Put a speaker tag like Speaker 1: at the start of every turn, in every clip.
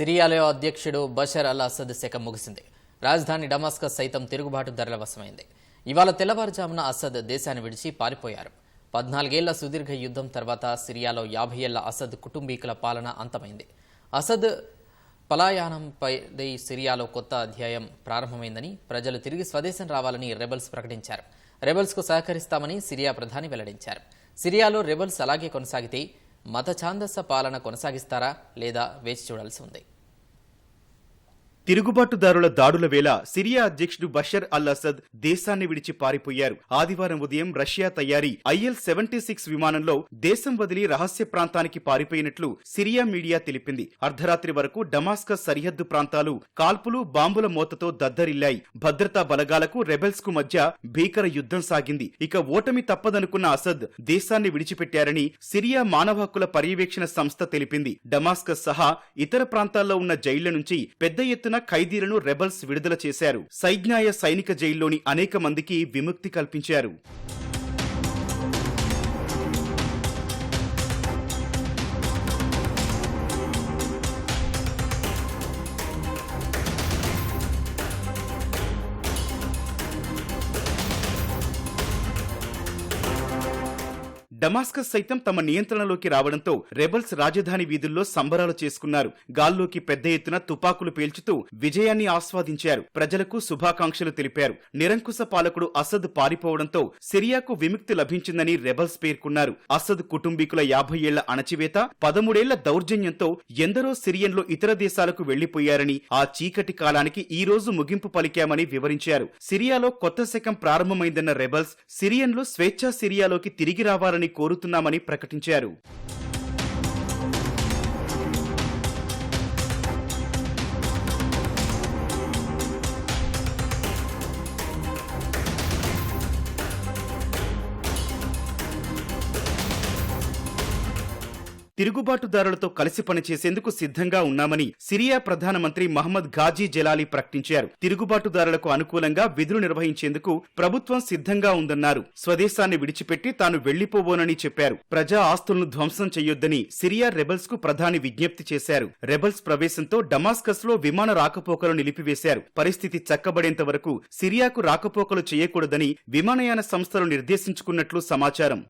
Speaker 1: సిరియాలో అధ్యక్షుడు Bashar al Asad శకం ముగిసింది. రాజధాని డమాస్కస్ సైతం తిరుగుబాటుదారుల వశమైంది. ఇవాళ తెల్లవారుజామున అసద్ దేశాన్ని విడిచి పారిపోయారు. పద్నాలుగేళ్ళ సుదీర్ఘ యుద్ధం తర్వాత సిరియాలో యాభై ఏళ్ళ అసద్ కుటుంబీకుల పాలన అంతమైంది. అసద్ పలాయనంపై సిరియాలో కొత్త అధ్యాయం ప్రారంభమైందని ప్రజలు తిరిగి స్వదేశం రావాలని రెబల్స్ ప్రకటించారు. రెబల్స్కు సహకరిస్తామని సిరియా ప్రధాని వెల్లడించారు. సిరియాలో రెబల్స్ అలాగే కొనసాగితే మత ఛాందస పాలన కొనసాగిస్తారా లేదా వేచి చూడాల్సి ఉంది.
Speaker 2: తిరుగుబాటుదారుల దాడుల వేళ సిరియా అధ్యక్షుడు బషర్ అల్ అసద్ దేశాన్ని విడిచి పారిపోయారు. ఆదివారం ఉదయం రష్యా తయారీ ఐఎల్ సెవెంటీ సిక్స్ విమానంలో దేశం వదిలి రహస్య ప్రాంతానికి పారిపోయినట్లు సిరియా మీడియా తెలిపింది. అర్ధరాత్రి వరకు డమాస్కస్ సరిహద్దు ప్రాంతాలు కాల్పులు బాంబుల మోతతో దద్దరిల్లాయి. భద్రతా బలగాలకు రెబెల్స్కు మధ్య భీకర యుద్ధం సాగింది. ఇక ఓటమి తప్పదనుకున్న అసద్ దేశాన్ని విడిచిపెట్టారని సిరియా మానవ హక్కుల పర్యవేక్షణ సంస్థ తెలిపింది. డమాస్కస్ సహా ఇతర ప్రాంతాల్లో ఉన్న జైళ్ళ నుంచి పెద్ద ఎత్తున ఖైదీలను రెబల్స్ విడుదల చేశారు. సైజ్ఞాయ సైనిక జైల్లోని అనేక మందికి విముక్తి కల్పించారు. డమాస్కస్ సైతం తమ నియంత్రణలోకి రావడంతో రెబల్స్ రాజధాని వీధుల్లో సంబరాలు చేసుకున్నారు. గాల్లోకి పెద్ద ఎత్తున తుపాకులు పేల్చుతూ విజయాన్ని ఆస్వాదించారు. ప్రజలకు శుభాకాంక్షలు తెలిపారు. నిరంకుశ పాలకుడు అసద్ పారిపోవడంతో సిరియాకు విముక్తి లభించిందని రెబల్స్ పేర్కొన్నారు. అసద్ కుటుంబీకుల యాభై ఏళ్ళ అణచివేత పదమూడేళ్ళ దౌర్జన్యంతో ఎందరో సిరియన్లు ఇతర దేశాలకు వెళ్ళిపోయారని ఆ చీకటి కాలానికి ఈ రోజు ముగింపు పలికామని వివరించారు. సిరియాలో కొత్త శకం ప్రారంభమైందన్న రెబల్స్ సిరియన్లు స్వేచ్ఛా సిరియాలోకి తిరిగి రావాలని కోరుతున్నామని ప్రకటించారు. తిరుగుబాటుదారులతో కలిసి పనిచేసేందుకు సిద్ధంగా ఉన్నామని సిరియా ప్రధానమంత్రి మహమ్మద్ ఘాజీ జలాలి ప్రకటించారు. తిరుగుబాటుదారులకు అనుకూలంగా విధులు నిర్వహించేందుకు ప్రభుత్వం సిద్ధంగా ఉందన్నారు. స్వదేశాన్ని విడిచిపెట్టి తాను వెళ్ళిపోబోనని చెప్పారు. ప్రజా ఆస్తులను ధ్వంసం చేయొద్దని సిరియా రెబల్స్కు ప్రధాని విజ్ఞప్తి చేశారు. రెబల్స్ ప్రవేశంతో డమాస్కస్లో విమాన రాకపోకలు నిలిపివేశారు. పరిస్థితి చక్కబడేంత వరకు సిరియాకు రాకపోకలు చేయకూడదని విమానయాన సంస్థలు నిర్దేశించుకున్నట్లు సమాచారం.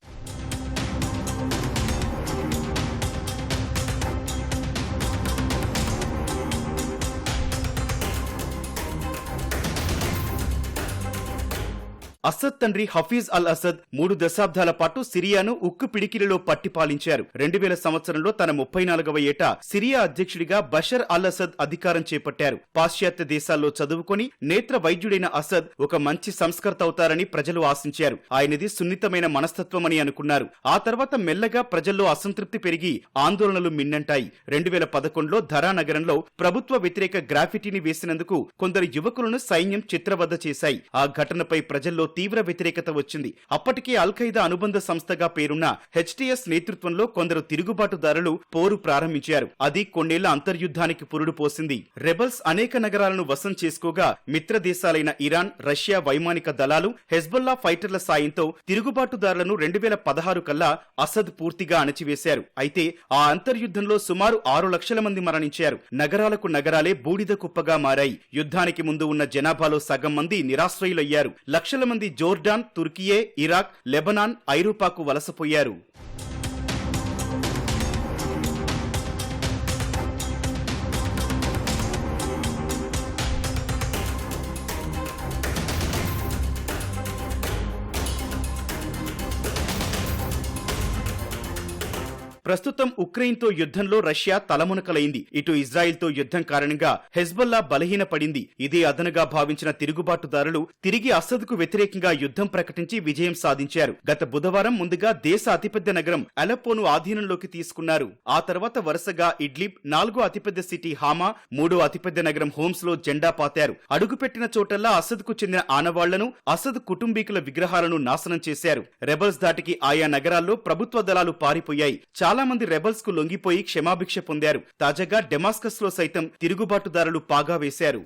Speaker 2: అసద్ తండ్రి హఫీజ్ అల్ అసద్ మూడు దశాబ్దాల పాటు సిరియాను ఉక్కు పిడికిలిలో పట్టి పాలించారు. రెండు వేల సంవత్సరంలో తన ముప్పై నాలుగవ ఏట సిరియా అధ్యక్షుడిగా బషర్ అల్ అసద్ అధికారం చేపట్టారు. పాశ్చాత్య దేశాల్లో చదువుకొని నేత్ర వైద్యుడైన అసద్ ఒక మంచి సంస్కర్త అవుతారని ప్రజలు ఆశించారు. ఆయనది సున్నితమైన మనస్తత్వమని అనుకున్నారు. ఆ తర్వాత మెల్లగా ప్రజల్లో అసంతృప్తి పెరిగి ఆందోళనలు మిన్నంటాయి. రెండు వేల పదకొండులో ధరా నగరంలో ప్రభుత్వ వ్యతిరేక గ్రాఫిటీని వేసినందుకు కొందరు యువకులను సైన్యం చిత్రవద్ద చేశాయి. ఆ ఘటనపై ప్రజల్లో తీవ్ర వ్యతిరేకత వచ్చింది. అప్పటికే అల్ ఖైదా అనుబంధ సంస్థగా పేరున్న హెచ్టీఎస్ నేతృత్వంలో కొందరు తిరుగుబాటుదారులు పోరు ప్రారంభించారు. అది కొన్నేళ్ళ అంతర్యుద్ధానికి పురుడు పోసింది. రెబల్స్ అనేక నగరాలను వశం చేసుకోగా మిత్ర దేశాలైన ఇరాన్ రష్యా వైమానిక దళాలు హెజ్బొల్లా ఫైటర్ల సాయంతో తిరుగుబాటుదారులను రెండు వేల పదహారు కల్లా అసద్ పూర్తిగా అణచివేశారు. అయితే ఆ అంతర్యుద్ధంలో సుమారు ఆరు లక్షల మంది మరణించారు. నగరాలకు నగరాలే బూడిద కుప్పగా మారాయి. యుద్ధానికి ముందు ఉన్న జనాభాలో సగం మంది నిరాశ్రయులయ్యారు. లక్షల మంది జోర్డాన్ తుర్కియే ఇరాక్ లెబనాన్ ఐరోపాకు వలసపోయారు. ప్రస్తుతం ఉక్రెయిన్తో యుద్ధంలో రష్యా తలమునకలైంది. ఇటు ఇజ్రాయెల్తో యుద్ధం కారణంగా హెజ్బల్లా బలహీనపడింది. ఇదే అదనుగా భావించిన తిరుగుబాటుదారులు తిరిగి అసద్కు వ్యతిరేకంగా యుద్ధం ప్రకటించి విజయం సాధించారు. గత బుధవారం ముందుగా దేశ అతిపెద్ద నగరం అలెప్పోను ఆధీనంలోకి తీసుకున్నారు. ఆ తర్వాత వరుసగా ఇడ్లిబ్ నాలుగో అతిపెద్ద సిటీ హామా మూడో అతిపెద్ద నగరం హోమ్స్లో జెండా పాతారు. అడుగుపెట్టిన చోటల్లా అసద్కు చెందిన ఆనవాళ్ళను అసద్ కుటుంబీకుల విగ్రహాలను నాశనం చేశారు. రెబల్స్ దాటికి ఆయా నగరాల్లో ప్రభుత్వ దళాలు పారిపోయాయి. చాలా చాలా మంది రెబల్స్కు లొంగిపోయి క్షమాభిక్ష పొందారు. తాజాగా డెమాస్కస్లో సైతం తిరుగుబాటుదారులు పాగా వేశారు.